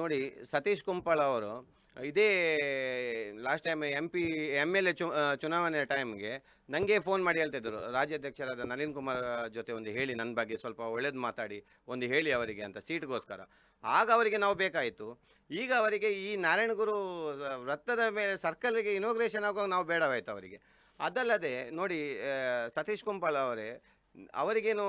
ನೋಡಿ, ಸತೀಶ್ ಕುಂಪಳ ಅವರು ಇದೇ last time M P M L A ಚುನಾವಣೆ ಟೈಮ್ಗೆ ನನಗೆ ಫೋನ್ ಮಾಡಿ ಹೇಳ್ತಿದ್ರು. ರಾಜ್ಯಾಧ್ಯಕ್ಷರಾದ ನಳಿನ್ ಕುಮಾರ್ ಜೊತೆ ಒಂದು ಹೇಳಿ ನನ್ನ ಬಗ್ಗೆ ಸ್ವಲ್ಪ ಒಳ್ಳೇದು ಮಾತಾಡಿ, ಒಂದು ಹೇಳಿ ಅವರಿಗೆ ಅಂತ ಸೀಟ್ಗೋಸ್ಕರ ಆಗ ಅವರಿಗೆ ನಾವು ಬೇಕಾಯಿತು. ಈಗ ಅವರಿಗೆ ಈ ನಾರಾಯಣಗುರು ವೃತ್ತದ ಮೇಲೆ ಸರ್ಕಲ್ಗೆ ಇನೋಗ್ರೇಷನ್ ಆಗುವಾಗ ನಾವು ಬೇಡವಾಯ್ತು ಅವರಿಗೆ. ಅದಲ್ಲದೆ ನೋಡಿ ಸತೀಶ್ ಕುಂಪಳ ಅವರೇ ಅವರಿಗೇನು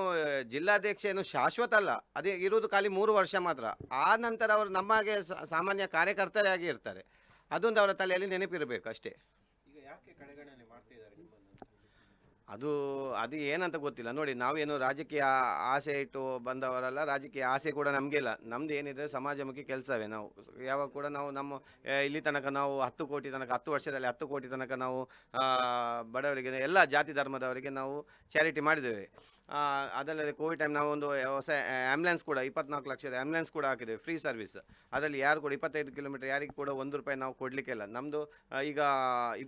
ಜಿಲ್ಲಾಧ್ಯಕ್ಷ ಏನು ಶಾಶ್ವತ ಅಲ್ಲ ಅದೇ ಇರುವುದು ಖಾಲಿ ಮೂರು ವರ್ಷ ಮಾತ್ರ. ಆ ನಂತರ ಅವರು ನಮಗೆ ಸಾಮಾನ್ಯ ಕಾರ್ಯಕರ್ತರೇ ಆಗಿ ಇರ್ತಾರೆ. ಅದೊಂದು ಅವರ ತಲೆಯಲ್ಲಿ ನೆನಪಿರಬೇಕು ಅಷ್ಟೇ. ಈಗ ಅದು ಅದು ಏನಂತ ಗೊತ್ತಿಲ್ಲ. ನೋಡಿ, ನಾವೇನು ರಾಜಕೀಯ ಆಸೆ ಇಟ್ಟು ಬಂದವರಲ್ಲ, ರಾಜಕೀಯ ಆಸೆ ಕೂಡ ನಮಗೆ ಇಲ್ಲ ನಮ್ದು ಏನಿದೆ ಸಮಾಜಮುಖಿ ಕೆಲಸವೇ ನಾವು. ಯಾವಾಗ ಕೂಡ ನಾವು ನಮ್ಮ ಇಲ್ಲಿ ತನಕ ನಾವು ಹತ್ತು ಕೋಟಿ ತನಕ, ಹತ್ತು ವರ್ಷದಲ್ಲಿ ಹತ್ತು ಕೋಟಿ ತನಕ ನಾವು ಬಡವರಿಗೆ, ಎಲ್ಲ ಜಾತಿ ಧರ್ಮದವರಿಗೆ ನಾವು ಚಾರಿಟಿ ಮಾಡಿದ್ದೇವೆ. ಅದಲ್ಲದೆ ಕೋವಿಡ್ ಟೈಮ್ ನಾವು ಒಂದು ಹೊಸ ಆ್ಯಂಬುಲೆನ್ಸ್ ಕೂಡ ಇಪ್ಪತ್ನಾಲ್ಕು ಲಕ್ಷದ ಆ್ಯಂಬುಲೆನ್ಸ್ ಕೂಡ ಹಾಕಿದ್ದೇವೆ ಫ್ರೀ ಸರ್ವಿಸ್ ಅದರಲ್ಲಿ ಯಾರು ಕೂಡ ಇಪ್ಪತ್ತೈದು ಕಿಲೋಮೀಟರ್ ಯಾರಿಗೆ ಕೂಡ ಒಂದು ರೂಪಾಯಿ ನಾವು ಕೊಡಲಿಕ್ಕಿಲ್ಲ ನಮ್ಮದು ಈಗ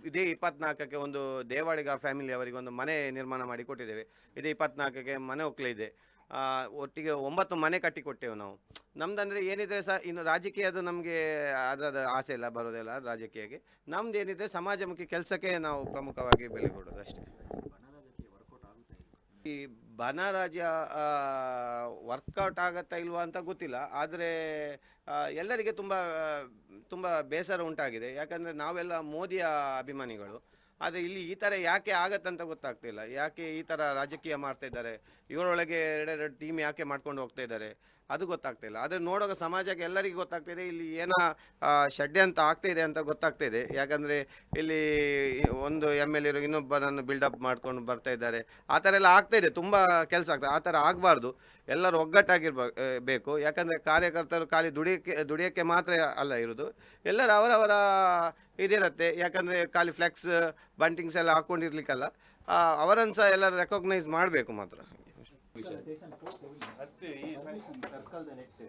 ಇದೇ ಇಪ್ಪತ್ನಾಲ್ಕಕ್ಕೆ ಒಂದು ದೇವಾಡಿಗ ಫ್ಯಾಮಿಲಿ ಅವರಿಗೆ ಒಂದು ಮನೆ ನಿರ್ಮಾಣ ಮಾಡಿ ಕೊಟ್ಟಿದ್ದೇವೆ. ಇದೇ ಇಪ್ಪತ್ನಾಲ್ಕಕ್ಕೆ ಮನೆ ಒಕ್ಕಲಿದೆ ಒಟ್ಟಿಗೆ ಒಂಬತ್ತು ಮನೆ ಕಟ್ಟಿ ಕೊಟ್ಟೆವು ನಾವು. ನಮ್ದಂದ್ರೆ ಏನಿದ್ರೆ ಸಹ ಇನ್ನು ರಾಜಕೀಯದು ನಮಗೆ ಅದರದ ಆಸೆ ಇಲ್ಲ ಬರೋದಿಲ್ಲ ರಾಜಕೀಯಕ್ಕೆ. ನಮ್ದು ಏನಿದೆ ಸಮಾಜಮುಖಿ ಕೆಲಸಕ್ಕೆ ನಾವು ಪ್ರಮುಖವಾಗಿ ಬೆಲೆ ಕೊಡೋದು ಅಷ್ಟೇ. ಈ ಬನರಾಜ ವರ್ಕೌಟ್ ಆಗತ್ತಾ ಇಲ್ವಾ ಅಂತ ಗೊತ್ತಿಲ್ಲ. ಆದರೆ ಎಲ್ಲರಿಗೆ ತುಂಬ ತುಂಬ ಬೇಸರ ಉಂಟಾಗಿದೆ. ಯಾಕಂದರೆ ನಾವೆಲ್ಲ ಮೋದಿಯ ಅಭಿಮಾನಿಗಳು. ಆದರೆ ಇಲ್ಲಿ ಈ ಥರ ಯಾಕೆ ಆಗತ್ತಂತ ಗೊತ್ತಾಗ್ತಿಲ್ಲ. ಯಾಕೆ ಈ ಥರ ರಾಜಕೀಯ ಮಾಡ್ತಾ ಇದ್ದಾರೆ? ಇವರೊಳಗೆ ಎರಡೆರಡು ಟೀಮ್ ಯಾಕೆ ಮಾಡ್ಕೊಂಡು ಹೋಗ್ತಾ ಇದ್ದಾರೆ? ಅದು ಗೊತ್ತಾಗ್ತಾ ಇಲ್ಲ. ಆದರೆ ನೋಡುವಾಗ ಸಮಾಜಕ್ಕೆ ಎಲ್ಲರಿಗೂ ಗೊತ್ತಾಗ್ತಿದೆ ಇಲ್ಲಿ ಏನೋ ಆಗ್ತಾ ಇದೆ ಅಂತ ಗೊತ್ತಾಗ್ತಾ ಇದೆ. ಯಾಕಂದರೆ ಇಲ್ಲಿ ಒಂದು ಎಂ ಎಲ್ ಎರು ಇನ್ನೊಬ್ಬರನ್ನು ಬಿಲ್ಡಪ್ ಮಾಡ್ಕೊಂಡು ಬರ್ತಾ ಇದ್ದಾರೆ. ಆ ಥರ ಎಲ್ಲ ಆಗ್ತಾ ಇದೆ, ತುಂಬ ಕೆಲಸ ಆಗ್ತದೆ ಆ ಥರ ಆಗಬಾರ್ದು. ಎಲ್ಲರೂ ಒಗ್ಗಟ್ಟಾಗಿರ್ಬ, ಬೇಕು. ಯಾಕಂದರೆ ಕಾರ್ಯಕರ್ತರು ಖಾಲಿ ದುಡಿಯೋಕ್ಕೆ ದುಡಿಯೋಕ್ಕೆ ಮಾತ್ರ ಅಲ್ಲ ಇರೋದು. ಎಲ್ಲರೂ ಅವರವರ ಇದಿರುತ್ತೆ. ಯಾಕಂದರೆ ಖಾಲಿ ಫ್ಲೆಕ್ಸ್ ಬಂಟಿಂಗ್ಸ್ ಎಲ್ಲ ಹಾಕ್ಕೊಂಡಿರ್ಲಿಕ್ಕಲ್ಲ ಅವರನ್ನು ಸಹ ಎಲ್ಲರೂ ರೆಕಗ್ನೈಸ್ ಮಾಡಬೇಕು ಮಾತ್ರ. Circle net